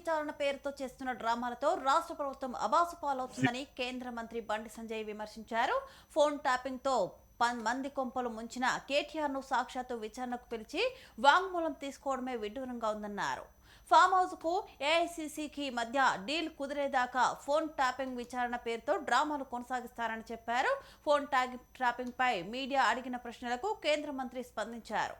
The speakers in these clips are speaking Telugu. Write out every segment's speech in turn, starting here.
విచారణ పేరుతో చేస్తున్న డ్రామాలతో రాష్ట్ర ప్రభుత్వం అబాసు పాలవుతుందని కేంద్ర మంత్రి బండి సంజయ్ విమర్శించారు. ఫోన్ ట్యాపింగ్తో మంది కొంపలు ముంచిన కేటీఆర్ను సాక్షాత్తు విచారణకు పిలిచి వాంగ్మూలం తీసుకోవడమే విడ్డూరంగా ఉందన్నారు. ఫామ్ హౌస్కు ఏఐసిసికి మధ్య డీల్ కుదిరేదాకా ఫోన్ ట్యాపింగ్ విచారణ పేరుతో డ్రామాలు కొనసాగిస్తారని చెప్పారు. ఫోన్ ట్యాగ్ ట్రాపింగ్పై మీడియా అడిగిన ప్రశ్నలకు కేంద్ర మంత్రి స్పందించారు.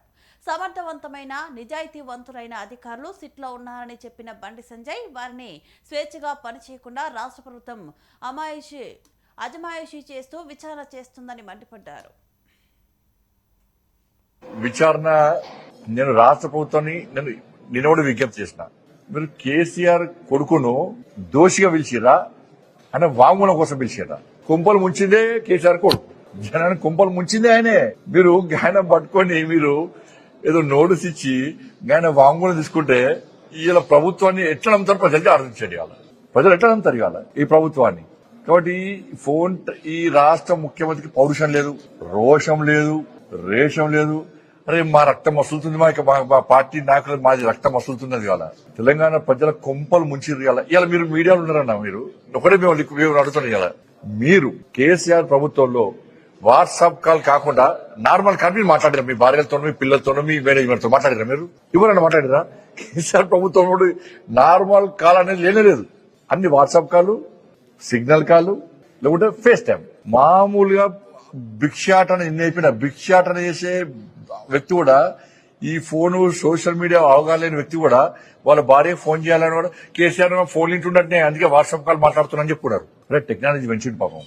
సమర్థవంతమైన నిజాయితీవంతులైన అధికారులు సిట్లో ఉన్నారని చెప్పిన బండి సంజయ్ వారిని స్వేచ్ఛగా పనిచేయకుండా రాష్ట్ర ప్రభుత్వం అమాయిషి అజమాయిషీ చేస్తూ విచారణ చేస్తుందని మండిపడ్డారు. విచారణ నేను రాష్ట్ర ప్రభుత్వాన్ని నేను నేను కూడా విజ్ఞప్తి చేసిన. మీరు కేసీఆర్ కొడుకును దోషిగా పిలిచిరా ఆయన వాంగ్మూలం కోసం పిలిచిరా కుంపలు ముంచిందే కేసీఆర్ కొడుకు. జనాన్ని కుంపలు ముంచిందే ఆయనే. మీరు గాయన పట్టుకొని మీరు ఏదో నోటీస్ ఇచ్చి ఆయన వాంగ్మూలం తీసుకుంటే ఇలా ప్రభుత్వాన్ని ఎట్లా నమ్ముతారు? ప్రజలకి ఆలోచించండి ఇవాళ. ప్రజలు ఎట్లా నమ్ముతారు ఇవాళ ఈ ప్రభుత్వాన్ని? కాబట్టి ఫోన్ ఈ రాష్ట్ర ముఖ్యమంత్రికి పౌరుషం లేదు రోషం లేదు రేషం లేదు. అరే మా రక్తం వసులుతుంది మా యొక్క మా- మా పార్టీ నాయకులు మాది రక్తం వసులుతున్నది ఇవాళ. తెలంగాణ ప్రజల కొంపలు ముంచి ఇవాళ. ఇవాళ మీరు మీడియాలో ఉన్నారన్న మీరు? ఒకటే మేము మేము అడుగుతున్నాం ఇవాళ. మీరు కేసీఆర్ ప్రభుత్వంలో వాట్సాప్ కాల్ కాకుండా నార్మల్ కాల్ మాట్లాడారు? మీ భార్యలతో మీ పిల్లలతో మీ మేనేజ్మెంట్తో మాట్లాడారా మీరు? ఎవరన్నా మాట్లాడారా? కేసీఆర్ ప్రభుత్వం కూడా నార్మల్ కాల్ అనేది లేనే లేదు. అన్ని వాట్సాప్ కాలు సిగ్నల్ కాల్ లేకుంటే ఫేస్ టైం మామూలుగా భిక్షాటన ఎన్ని అయిపోయినా భిక్షాటన చేసే వ్యక్తి కూడా ఈ ఫోన్ సోషల్ మీడియా అవగాలేని వ్యక్తి కూడా వాళ్ళ భార్య ఫోన్ చేయాలని కూడా కేసీఆర్ ఫోన్ ఇంటుండే అందుకే వాట్సాప్ కాల్ మాట్లాడుతున్నాను చెప్పుకున్నారు. అరే టెక్నాలజీ పెంచింది పాపం.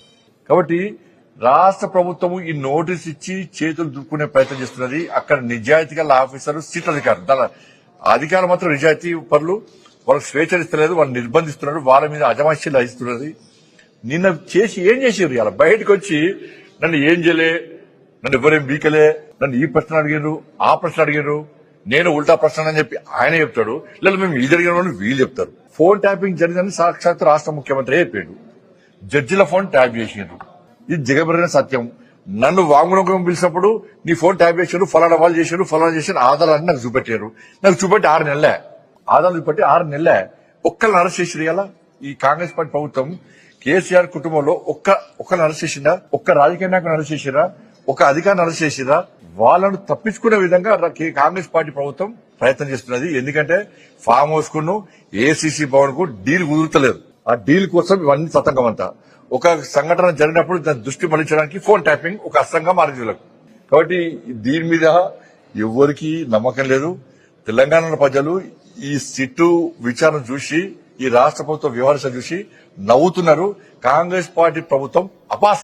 కాబట్టి రాష్ట్ర ప్రభుత్వము ఈ నోటీస్ ఇచ్చి చేతులు దుక్కునే ప్రయత్నం చేస్తున్నది. అక్కడ నిజాయితీ గల ఆఫీసర్ సీట్ అధికారులు. దాని అధికారులు మాత్రం నిజాయితీ పరులు. వాళ్ళకి స్వేచ్ఛ ఇస్తలేదు వాళ్ళు నిర్బంధిస్తున్నారు. వాళ్ళ మీద అజమాయిషీలు వహిస్తున్నది నిన్న చేసి ఏం చేసారు ఇలా బయటకు వచ్చి నన్ను ఏం చేయలే నన్ను ఎవరేం బీకలే నన్ను ఈ ప్రశ్న అడిగారు ఆ ప్రశ్న అడిగారు నేను ఉల్టా ప్రశ్న అని చెప్పి ఆయన చెప్తాడు లేదా మేము ఇది అడిగిన వీళ్ళు చెప్తారు. ఫోన్ ట్యాపింగ్ జరిగిందని సాక్షాత్ రాష్ట్ర ముఖ్యమంత్రి చెప్పాడు. జడ్జిల ఫోన్ ట్యాప్ చేసిండ్రు. ఇది జగబరిన సత్యం. నన్ను వాంగ్మూలం పిలిచినప్పుడు నీ ఫోన్ ట్యాప్ చేశారు ఫలానా వాళ్ళు చేశారు ఫలానా చేశారు ఆధారాన్ని నాకు చూపెట్టారు నాకు చూపెట్టి ఆరు నెలలే. ఆధారాలు చూపెట్టి ఆరు నెలలే. ఒక్కరిని అరెస్ట్ చేసిరు ఇలా ఈ కాంగ్రెస్ పార్టీ ప్రభుత్వం కేసీఆర్ కుటుంబంలో ఒక్క ఒక్కరిని అరెస్ట్ చేసిందా ఒక్క రాజకీయ నాయకుని అరెస్ట్ చేసిరా ఒక అధికారిని అరెస్ట్ చేసిరా వాళ్ళను తప్పించుకునే విధంగా కాంగ్రెస్ పార్టీ ప్రభుత్వం ప్రయత్నం చేస్తున్నది. ఎందుకంటే ఫామ్ హౌస్ కును ఏసీసీ భవన్కు డీల్ కుదురుతలేదు. ఆ డీల్ కోసం ఇవన్నీ సతంగం అంతా. ఒక సంఘటన జరిగినప్పుడు దాని దృష్టి మళ్ళించడానికి ఫోన్ ట్యాపింగ్ ఒక అస్త్రంగా మారింది కాబట్టి దీని మీద ఎవరికి నమ్మకం లేదు. తెలంగాణ ప్రజలు ఈ సిట్టు విచారణ చూసి ఈ రాష్ట్ర ప్రభుత్వ వ్యవహారం చూసి నవ్వుతున్నారు. కాంగ్రెస్ పార్టీ ప్రభుత్వం అపాస్